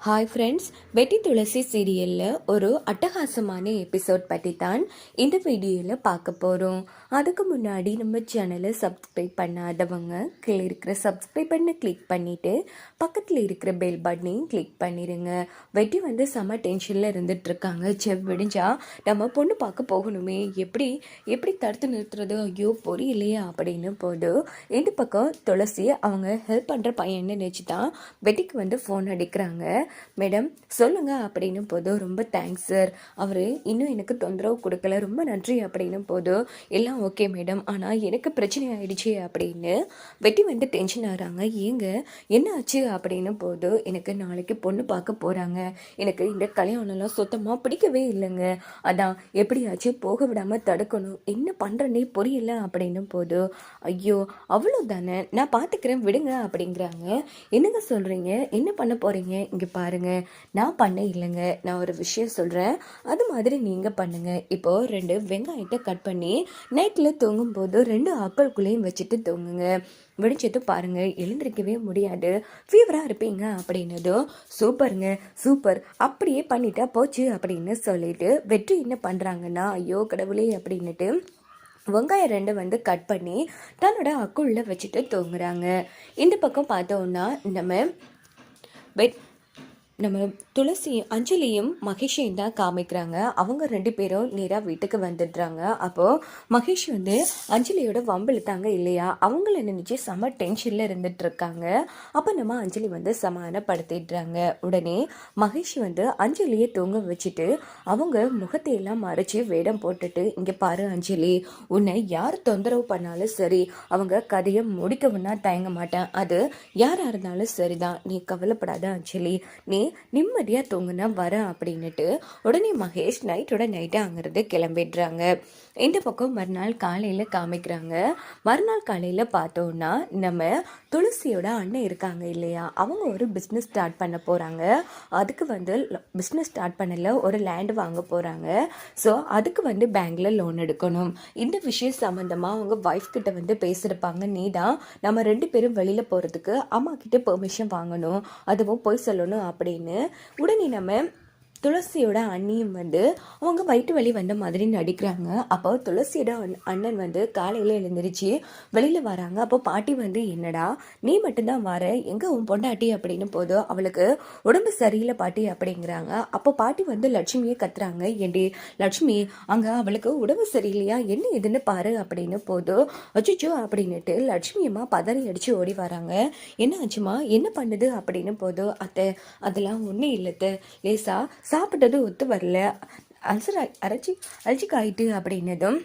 Hi friends வெட்டி துளசி சீரியலில் ஒரு அட்டகாசமான எபிசோட் பற்றி தான் இந்த வீடியோவில் பார்க்க போகிறோம் அதுக்கு முன்னாடி நம்ம சேனலை சப்ஸ்கிரைப் பண்ணாதவங்க கீழே இருக்கிற சப்ஸ்கிரைப் பண்ண கிளிக் பண்ணிவிட்டு பக்கத்தில் இருக்கிற பெல் பட்டனையும் கிளிக் பண்ணிடுங்க வெட்டி வந்து செம்ம டென்ஷனில் இருந்துகிட்ருக்காங்க செவ் விடிஞ்சா நம்ம பொண்ணு பார்க்க போகணுமே. எப்படி எப்படி தடுத்து நிறுத்துறது? ஐயோ பொரியலையா அப்படின்னு போது இந்த பக்கம் துளசி அவங்க ஹெல்ப் பண்ணுற பையன்னு நினச்சி தான் வெட்டிக்கு வந்து ஃபோன் அடிக்கிறாங்க. மேடம் சொல்லுங்க அப்படின்னு போது ரொம்ப தேங்க்ஸ் சார் அவர் இன்னும் எனக்கு தொந்தரவு கொடுக்கல. ரொம்ப நன்றி அப்படின்னு போது எல்லாம் ஓகே மேடம். ஆனால் எனக்கு பிரச்சனை ஆயிடுச்சு அப்படின்னு வெட்டி வந்து டென்ஷன் ஆகிறாங்க ஏங்க என்ன ஆச்சு? அப்படின்னு போது எனக்கு நாளைக்கு பொண்ணு பார்க்க போகிறாங்க எனக்கு இந்த கல்யாணம்லாம் சுத்தமாக பிடிக்கவே இல்லைங்க. அதான் எப்படியாச்சும் போக விடாமல் தடுக்கணும். என்ன பண்ணுறனே புரியல அப்படின்னும் போது ஐயோ அவ்வளோ தானே நான் பார்த்துக்கிறேன் விடுங்க அப்படிங்கிறாங்க. என்னங்க சொல்கிறீங்க என்ன பண்ண போகிறீங்க இங்கே பாருங்க. நான் பண்ண இல்லைங்க. நான் ஒரு விஷயம் சொல்கிறேன் அது மாதிரி நீங்கள் பண்ணுங்கள் இப்போது ரெண்டு வெங்காயத்தை கட் பண்ணி நைட்டில் தூங்கும்போது ரெண்டு ஆக்களுக்குள்ளேயும் வச்சுட்டு தூங்குங்க. விடிச்சது பாருங்கள் எழுந்திருக்கவே முடியாது. ஃபீவராக இருப்பீங்க அப்படின்னதும் சூப்பருங்க சூப்பர். அப்படியே பண்ணிட்டா போச்சு அப்படின்னு சொல்லிட்டு வெற்றி என்ன பண்ணுறாங்கன்னா ஐயோ கடவுளே அப்படின்னுட்டு வெங்காயம் ரெண்டு வந்து கட் பண்ணி தன்னோட அக்குள்ள வச்சுட்டு தூங்குறாங்க. இந்த பக்கம் பார்த்தோம்னா நம்ம வெட் நம்ம துளசி அஞ்சலியும் மகேஷையும் தான் காமிக்கிறாங்க. அவங்க ரெண்டு பேரும் நேராக வீட்டுக்கு வந்துடுறாங்க. அப்போது மகேஷ் வந்து அஞ்சலியோட வம்பெழுத்தாங்க இல்லையா? அவங்கள நினச்சி செம டென்ஷனில் இருந்துட்டுருக்காங்க. அப்போ நம்ம அஞ்சலி வந்து சமாதானப்படுத்திடுறாங்க. உடனே மகேஷ் வந்து அஞ்சலியை தூங்க வச்சுட்டு அவங்க முகத்தையெல்லாம் மறைச்சி வேடம் போட்டுட்டு இங்கே பாரு அஞ்சலி உன்னை யார் தொந்தரவு பண்ணாலும் சரி அவங்க கதையை முடிக்கவுன்னா தயங்க மாட்டேன். அது யாராக இருந்தாலும் சரிதான். நீ கவலைப்படாத அஞ்சலி. நீ நிம்மதியாக தூங்குனா வரேன் அப்படின்னுட்டு உடனே மகேஷ் நைட்டோட நைட்டு அங்கிருந்து கிளம்பிடுறாங்க. இந்த பக்கம் மறுநாள் காலையில் காமிக்கிறாங்க. மறுநாள் காலையில் பார்த்தோன்னா நம்ம துளசியோட அண்ணன் இருக்காங்க இல்லையா? அவங்க ஒரு பிஸ்னஸ் ஸ்டார்ட் பண்ண போகிறாங்க அதுக்கு வந்து பிஸ்னஸ் ஸ்டார்ட் பண்ணல ஒரு லேண்டு வாங்க போகிறாங்க ஸோ அதுக்கு வந்து பேங்க்கில் லோன் எடுக்கணும். இந்த விஷயம் சம்மந்தமாக அவங்க ஒய்ஃப் கிட்ட வந்து பேசியிருப்பாங்க. நீ தான் நம்ம ரெண்டு பேரும் வெளியில் போகிறதுக்கு அம்மா கிட்ட பெர்மிஷன் வாங்கணும். அதுவும் போய் சொல்லணும் அப்படின்னு. உடனே நம்ம துளசியோட அண்ணியும் வந்து அவங்க வயிற்று வலி வந்த மாதிரி நடிக்கிறாங்க. அப்போ துளசியோட அண்ணன் வந்து காலையில் எழுந்திரிச்சு வெளியில் வராங்க. அப்போ பாட்டி வந்து என்னடா நீ மட்டும்தான் வர. எங்கே உன் பொண்டாட்டி அப்படின்னு போதும் அவளுக்கு உடம்பு சரியில்லை பாட்டி அப்படிங்கிறாங்க. அப்போ பாட்டி வந்து லட்சுமியை கத்துறாங்க. ஏண்டி லட்சுமி அங்கே அவளுக்கு உடம்பு சரியில்லையா? என்ன இதுன்னு பாரு அப்படின்னு போதும் அச்சுச்சோ அப்படின்னுட்டு லட்சுமி அம்மா பதறி அடித்து ஓடி வராங்க. என்ன ஆச்சுமா? என்ன பண்ணுது? அப்படின்னு போதும் அத்தை அதெல்லாம் ஒன்றும் இல்லைத்த லேசா சாப்பிட்டது ஒத்து வரல. அல்சர் அரைச்சி அரைச்சிக்காயிட்டு அப்படின்னதும்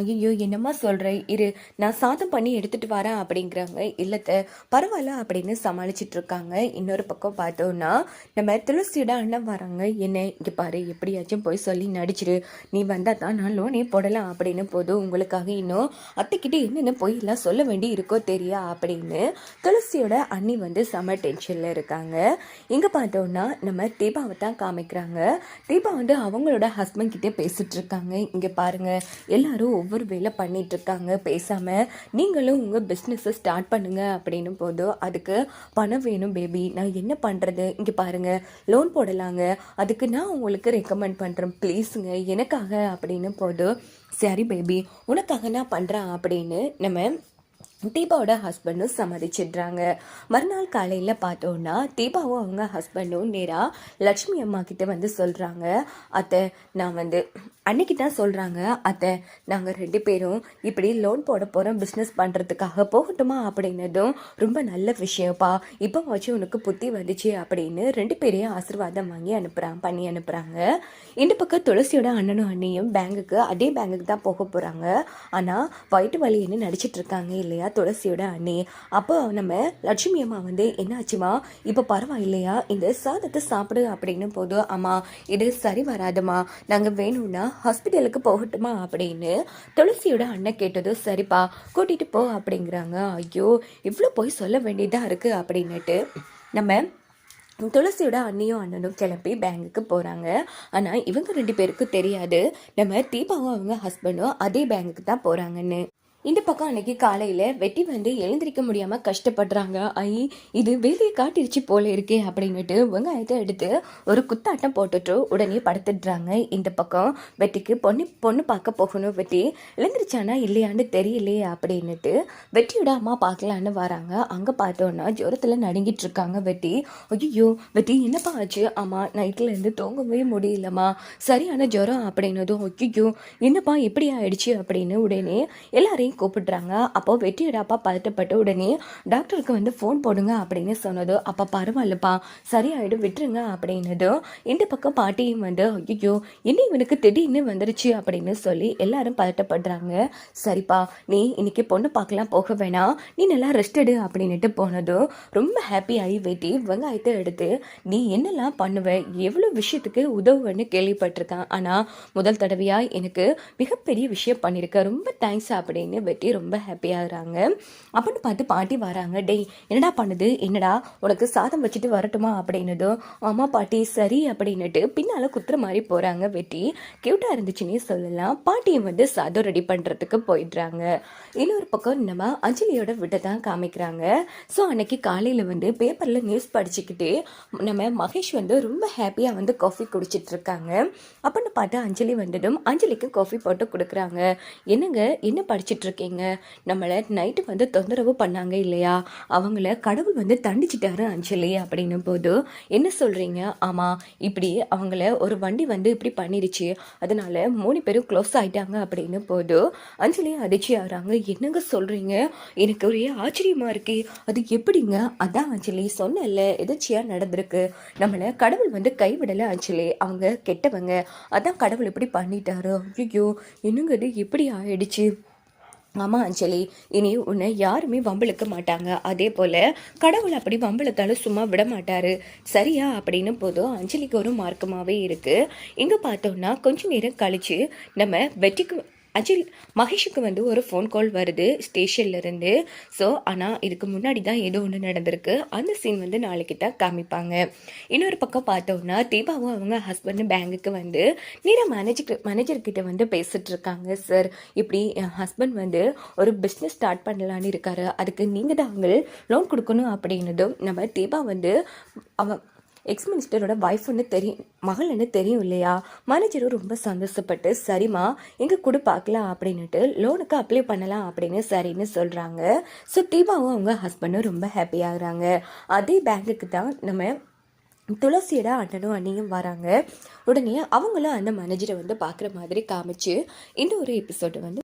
ஐயோ என்னம்மா சொல்கிற இரு நான் சாதம் பண்ணி எடுத்துகிட்டு வரேன் அப்படிங்கிறாங்க. இல்லத்தை பரவாயில்ல அப்படின்னு சமாளிச்சிட்டு இருக்காங்க இன்னொரு பக்கம் பார்த்தோன்னா நம்ம துளசியோட அண்ணன் வராங்க. என்ன இங்கே பாரு எப்படியாச்சும் போய் சொல்லி நடிச்சிரு. நீ வந்தால் தான் நான் லோனே போடலாம் அப்படின்னு போதும் உங்களுக்காக இன்னும் அத்தைக்கிட்ட என்னென்ன பொய்யெல்லாம் சொல்ல வேண்டி இருக்கோ தெரியா அப்படின்னு துளசியோட அண்ணி வந்து செம டென்ஷனில் இருக்காங்க. இங்கே பார்த்தோன்னா நம்ம தீபாவை தான் காமிக்கிறாங்க. தீபா வந்து அவங்களோட ஹஸ்பண்ட் கிட்டே பேசிகிட்டு இருக்காங்க இங்கே பாருங்க எல்லாரும் ஒவ்வொரு வேலை பண்ணிகிட்ருக்காங்க பேசாமல் நீங்களும் உங்கள் பிஸ்னஸை ஸ்டார்ட் பண்ணுங்கள் அப்படின்னு போதும் அதுக்கு பணம் வேணும் பேபி நான் என்ன பண்ணுறது இங்கே பாருங்கள் லோன் போடலாங்க. அதுக்கு நான் உங்களுக்கு ரெக்கமெண்ட் பண்ணுறேன் ப்ளீஸுங்க எனக்காக அப்படின்னு போதும் சரி பேபி உனக்காக நான் பண்ணுறேன் அப்படின்னு நம்ம தீபாவோட ஹஸ்பண்டும் சம்மதிச்சிடுறாங்க. மறுநாள் காலையில் பார்த்தோன்னா தீபாவும் அவங்க ஹஸ்பண்டும் நேராக லக்ஷ்மி அம்மா கிட்ட வந்து சொல்கிறாங்க அத்தை நான் வந்து அன்னைக்கு தான் சொல்கிறாங்க அத்தை நாங்கள் ரெண்டு பேரும் இப்படி லோன் போட போகிறோம் பிஸ்னஸ் பண்ணுறதுக்காக போகட்டுமா அப்படின்னதும் ரொம்ப நல்ல விஷயம்ப்பா இப்போ வச்சு உனக்கு புத்தி வந்துச்சு அப்படின்னு ரெண்டு பேரையும் ஆசீர்வாதம் வாங்கி அனுப்புகிறாங்க பண்ணி அனுப்புகிறாங்க இந்த பக்கம் துளசியோட அண்ணனும் அண்ணியும் பேங்குக்கு அதே பேங்குக்கு தான் போக போகிறாங்க ஆனால் வயிற்று வலின்னு நடிச்சிட்டு இருக்காங்க இல்லையா துளசியோட அண்ணி? அப்போ நம்ம லட்சுமி அம்மா வந்து என்னாச்சுமா இப்போ பரவாயில்லையா இந்த சாதத்தை சாப்பிடு அப்படின்னு போதும் அம்மா இது சரி வராதுமா நாங்கள் வேணும்னா ஹாஸ்பிட்டலுக்கு போகட்டுமா அப்படின்னு துளசியோட அண்ணன் கேட்டது சரிப்பா கூட்டிகிட்டு போ அப்படிங்கிறாங்க. ஐயோ இவ்வளோ போய் சொல்ல வேண்டியதாக இருக்குது அப்படின்னுட்டு நம்ம துளசியோட அண்ணியும் அண்ணனும் கிளம்பி பேங்குக்கு போகிறாங்க ஆனால் இவங்க ரெண்டு பேருக்கும் தெரியாது. நம்ம தீபாவும் அவங்க ஹஸ்பண்டும் அதே பேங்குக்கு தான் போகிறாங்கன்னு இந்த பக்கம் அன்னைக்கு காலையில் வெட்டி வந்து எழுந்திருக்க முடியாமல் கஷ்டப்படுறாங்க. ஐ இது வேலையை காட்டிருச்சு போல இருக்கே அப்படின்னுட்டு வெங்காயத்தை எடுத்து ஒரு குத்தாட்டம் போட்டுட்டு உடனே படுத்துடுறாங்க. இந்த பக்கம் வெட்டிக்கு பொண்ணு பொண்ணு பார்க்க போகணும். வெட்டி எழுந்திரிச்சானா இல்லையான்னு தெரியலையே அப்படின்னுட்டு வெட்டியோட அம்மா பார்க்கலான்னு வராங்க. அங்கே பார்த்தோன்னா ஜுரத்தில் நடுங்கிட்டு இருக்காங்க வெட்டி. ஐயோ வெட்டி என்னப்பா ஆச்சு? அம்மா நைட்லேருந்து தூங்கவே முடியலம்மா. சரியான ஜுரம் அப்படின்னதும் ஐயோ என்னப்பா இப்படி ஆயிடுச்சு அப்படின்னு உடனே எல்லாரையும் கூப்பிடுறாங்க. அப்போ வெட்டியோட அப்பா பதட்டப்பட்டு உடனே டாக்டருக்கு வந்து ஃபோன் போடுங்க அப்படின்னு சொன்னது. அப்போ பரவாயில்லப்பா சரியாயிடும் விட்டுருங்க அப்படின்னதும் இந்த பக்கம் பாட்டியும் வந்து ஐயோ என்ன இவனுக்கு திடீர்னு வந்துருச்சு? அப்படின்னு சொல்லி எல்லாரும் பதட்டப்படுறாங்க. சரிப்பா நீ இன்னைக்கு பொண்ணு பார்க்கலாம் போக வேணாம். நீ நல்லா ரெஸ்ட் எடு அப்படின்னுட்டு போனதும் ரொம்ப ஹாப்பி ஆகி வெட்டி வெங்காயத்தை எடுத்து நீ என்னெல்லாம் பண்ணுவ? எவ்வளோ விஷயத்துக்கு உதவுவேன்னு கேள்விப்பட்டிருக்கேன். ஆனால் முதல் தடவையாக எனக்கு மிகப்பெரிய விஷயம் பண்ணியிருக்க ரொம்ப தேங்க்ஸ் அப்படின்னு வெட்டி ரொம்ப ஹாப்பியாகிறாங்க அப்படின்னு பார்த்து பாட்டி வராங்க. டேய் என்னடா பண்ணுது? என்னடா? உனக்கு சாதம் வச்சுட்டு வரட்டுமா? அப்படின்னதும் அம்மா பாட்டி சரி அப்படின்னுட்டு பின்னால் குத்துற மாதிரி போகிறாங்க வெட்டி. க்யூட்டாக இருந்துச்சுன்னே சொல்லலாம். பாட்டியும் வந்து சாதம் ரெடி பண்ணுறதுக்கு போயிடுறாங்க. இன்னொரு பக்கம் நம்ம அஞ்சலியோட விட்டை தான் காமிக்கிறாங்க. ஸோ அன்னைக்கு காலையில் வந்து பேப்பரில் நியூஸ் படிச்சுக்கிட்டு நம்ம மகேஷ் வந்து ரொம்ப ஹாப்பியாக வந்து காஃபி குடிச்சிட்ருக்காங்க அப்படின்னு பார்த்து அஞ்சலி வந்ததும் அஞ்சலிக்கு காஃபி போட்டு கொடுக்குறாங்க. என்னங்க? என்ன படிச்சிட்டு இருக்கீங்க. நம்மளை நைட்டு வந்து தொந்தரவு பண்ணாங்க இல்லையா? அவங்கள கடவுள் வந்து தண்டிச்சிட்டாரு அஞ்சலி அப்படின்னும் போது என்ன சொல்கிறீங்க ஆமாம் இப்படி அவங்கள ஒரு வண்டி வந்து இப்படி பண்ணிடுச்சு அதனால் மூணு பேரும் க்ளோஸ் ஆகிட்டாங்க அப்படின்னும் போது அஞ்சலி அதிர்ச்சி ஆகிறாங்க. என்னங்க சொல்கிறீங்க எனக்கு ஒரே ஆச்சரியமாக இருக்கு. அது எப்படிங்க? அதான் அஞ்சலி சொன்னல எதிர்ச்சியாக நடந்திருக்கு. நம்மளை கடவுள் வந்து கைவிடலை அஞ்சலி அவங்க கெட்டவங்க. அதான் கடவுள் இப்படி பண்ணிட்டாரு. ஐயோ என்னங்கிறது எப்படி இப்படி ஆயிடுச்சு? ஆமாம் அஞ்சலி இனி உன்னை யாருமே வம்பிழுக்க மாட்டாங்க. அதே போல் கடவுள் அப்படி வம்பிழுத்தாலும் சும்மா விட மாட்டாரு சரியா? அப்படின்னு போதும் அஞ்சலிக்கு ஒரு மார்க்கமாகவே இருக்குது இங்கே பார்த்தோம்னா கொஞ்சம் நேரம் கழித்து நம்ம வெற்றிக்கு அஜில் மகேஷுக்கு வந்து ஒரு ஃபோன் கால் வருது ஸ்டேஷன்லேருந்து ஸோ ஆனால் இதுக்கு முன்னாடி தான் ஏதோ ஒன்று நடந்திருக்கு. அந்த சீன் வந்து நாளைக்கு தான் காமிப்பாங்க. இன்னொரு பக்கம் பார்த்தோம்னா தீபாவும் அவங்க ஹஸ்பண்ட் பேங்குக்கு வந்து நேராக மேனேஜர் மேனேஜர்கிட்ட வந்து பேசிகிட்ருக்காங்க இருக்காங்க சார் இப்படி என் ஹஸ்பண்ட் வந்து ஒரு பிஸ்னஸ் ஸ்டார்ட் பண்ணலான்னு இருக்காரு. அதுக்கு நீங்கள் தான் அவங்க லோன் கொடுக்கணும் அப்படின்னதும் நம்ம தீபா வந்து அவ எக்ஸ் மினிஸ்டரோட ஒய்ஃப்னு தெரியும் மகள்னு தெரியும் இல்லையா? மேனேஜரும் ரொம்ப சந்தோஷப்பட்டு சரிம்மா எங்கே கொடு பார்க்கலாம் அப்படின்னுட்டு லோனுக்கு அப்ளை பண்ணலாம் அப்படின்னு சரின்னு சொல்கிறாங்க ஸோ தீபாவும் அவங்க ஹஸ்பண்டும் ரொம்ப ஹாப்பி ஆகுறாங்க. அதே பேங்குக்கு தான் நம்ம துளசியோட அண்ணனும் அண்ணியும் வராங்க. உடனே அவங்களும் அந்த மேனேஜரை வந்து பார்க்குற மாதிரி காமிச்சு இந்த ஒரு எபிசோடு வந்து